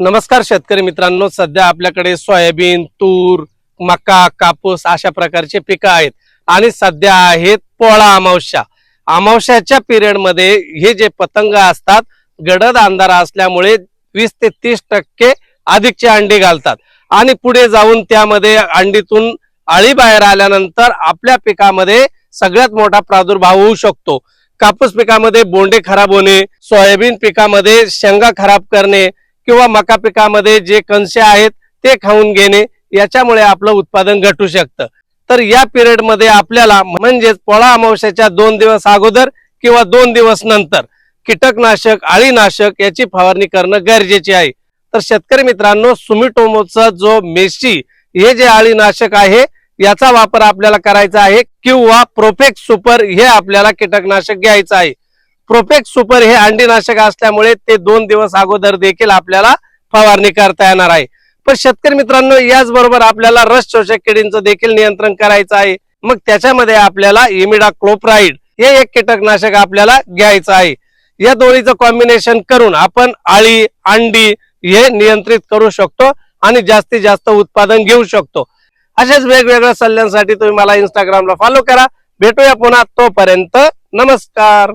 नमस्कार शेतकरी मित्रांनो सध्या आपल्याकडे सोयाबीन तूर मका कापूस अशा प्रकारचे पिकं आहेत. आणि सध्या आहेत पोळा अमावस्या. अमावस्याच्या पिरियडमध्ये हे जे पतंग असतात गडद अंधारा असल्यामुळे वीस ते तीस टक्के अधिकचे अंडी घालतात. आणि पुढे जाऊन त्यामध्ये अंडीतून अळी बाहेर आल्यानंतर आपल्या पिकामध्ये सगळ्यात मोठा प्रादुर्भाव होऊ शकतो. कापूस पिकामध्ये बोंडे खराब होणे सोयाबीन पिकामध्ये शेंगा खराब करणे किंवा मका पिकामध्ये जे कणसे आहेत ते खाऊन घेणे याच्यामुळे आपलं उत्पादन घटू शकतं. तर या पिरियडमध्ये आपल्याला म्हणजेच पोळा अमावस्याच्या दोन दिवस अगोदर किंवा दोन दिवस नंतर कीटकनाशक आळीनाशक याची फवारणी करणं गरजेचे आहे. तर शेतकरी मित्रांनो सुमिटोमोचा जो मेशी हे जे आळीनाशक आहे याचा वापर आपल्याला करायचा आहे. किंवा प्रोफेक्स सुपर हे आपल्याला कीटकनाशक घ्यायचं आहे. प्रोफेक्स सुपर हे अंडीनाशक असल्यामुळे ते दोन दिवस अगोदर देखील आपल्याला फवारणी करता येणार आहे. पण शेतकरी मित्रांनो याचबरोबर आपल्याला रस शोषक किडींचं देखील नियंत्रण करायचं आहे. मग त्याच्यामध्ये आपल्याला इमिडा क्लोप्राईड हे एक कीटकनाशक आपल्याला घ्यायचं आहे. या दोन्हीचं कॉम्बिनेशन करून आपण आळी अंडी हे नियंत्रित करू शकतो आणि जास्तीत जास्त उत्पादन घेऊ शकतो. अशाच वेगवेगळ्या सल्ल्यांसाठी तुम्ही मला इंस्टाग्रामला फॉलो करा. भेटूया पुन्हा तोपर्यंत. नमस्कार.